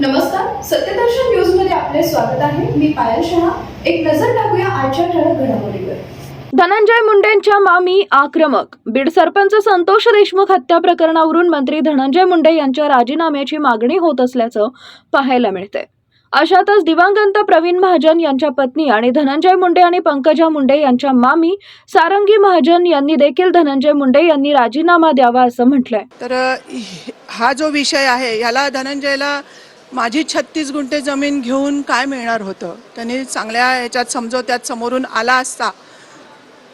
नमस्कार सत्यदर्शन न्यूजमध्ये आपले स्वागत आहे. मी पायल शहा. एक नजर टाकूया आजच्या ठळक घडामोडीवर. धनंजय मुंडेंच्या मामी आक्रमक. बीड सरपंच संतोष देशमुख हत्या प्रकरणावरून मंत्री धनंजय मुंडे यांच्या राजीनाम्याची मागणी होत असल्याचं पाहायला मिळते अशातच दिवंगत प्रवीण महाजन यांच्या पत्नी आणि धनंजय मुंडे आणि पंकजा मुंडे यांच्या मामी सारंगी महाजन यांनी देखील धनंजय मुंडे यांनी राजीनामा द्यावा असं म्हटलंय. तर हा जो विषय आहे याला धनंजयला माझी छत्तीस गुंठे जमीन घेऊन काय मिळणार होतं? त्यांनी चांगल्या ह्याच्यात समजवत्यात समोरून आला असता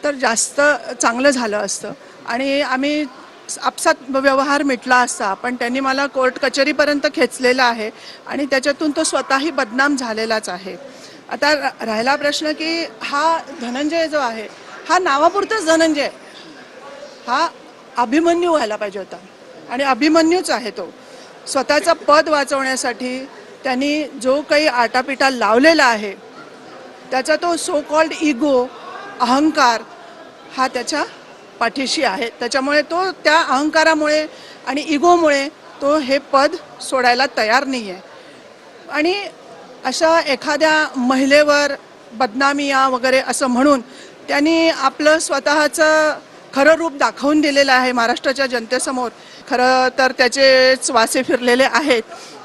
तर जास्त चांगलं झालं असतं. आणि आम्ही आपसात व्यवहार मिटला असता पण त्यांनी मला कोर्ट कचेरीपर्यंत खेचलेला आहे आणि त्याच्यातून तो स्वतःही बदनाम झालेलाच आहे. आता राहिला प्रश्न की हा धनंजय जो आहे हा नावापुरताच धनंजय. हा अभिमन्यू व्हायला पाहिजे होता. आणि अभिमन्यूच आहे तो. स्वतःचं पद वाचवण्यासाठी त्यांनी जो काही आटापिटा लावलेला आहे त्याचा तो सो कॉल्ड इगो अहंकार हा त्याच्या पाठीशी आहे. त्याच्यामुळे तो त्या अहंकारामुळे आणि इगोमुळे तो हे पद सोडायला तयार नाही आहे आणि अशा एखाद्या महिलेवर बदनामिया वगैरे असं म्हणून त्यांनी आपलं स्वतःचं खरं रूप दाखवून दिलेलं आहे महाराष्ट्राच्या जनतेसमोर. खरं तर त्याचेच वासे फिरलेले आहेत.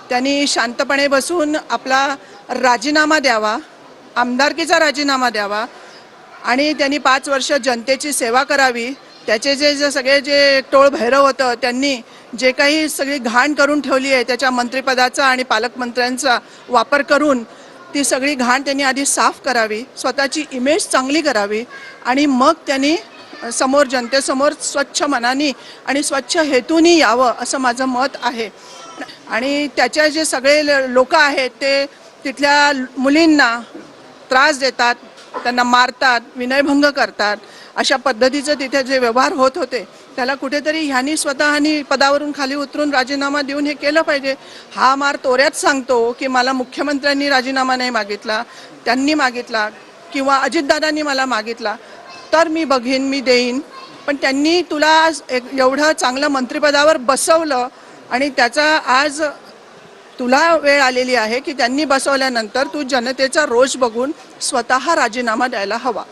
त्यांनी शांतपणे बसून आपला राजीनामा द्यावा आमदारकीचा राजीनामा द्यावा आणि त्यांनी पाच वर्ष जनतेची सेवा करावी. त्याचे जे जे सगळे जे टोळ भैरव होतं त्यांनी जे काही सगळी घाण करून ठेवली आहे त्याच्या मंत्रिपदाचा आणि पालकमंत्र्यांचा वापर करून ती सगळी घाण त्यांनी आधी साफ करावी स्वतःची इमेज चांगली करावी आणि मग त्यांनी समोर जनतेसमोर स्वच्छ मनाने आणि स्वच्छ हेतूनी यावं असं माझं मत आहे. आणि त्याच्या जे सगळे लोक आहेत ते तिथल्या मुलींना त्रास देतात त्यांना मारतात विनयभंग करतात. अशा पद्धतीचं तिथे जे व्यवहार होत होते त्याला कुठेतरी ह्यांनी स्वतःनी पदावरून खाली उतरून राजीनामा देऊन हे केलं पाहिजे. हा मार तोऱ्यात सांगतो की मला मुख्यमंत्र्यांनी राजीनामा नाही मागितला त्यांनी मागितला किंवा अजितदादांनी मला मागितला. तर मी बघेन मी देईन. पण त्यांनी तुला आज एक एवढं चांगलं मंत्रिपदावर बसवलं आणि त्याचा आज तुला वेळ आलेली आहे की त्यांनी बसवल्यानंतर तू जनतेचा रोष बघून स्वतः राजीनामा द्यायला हवा.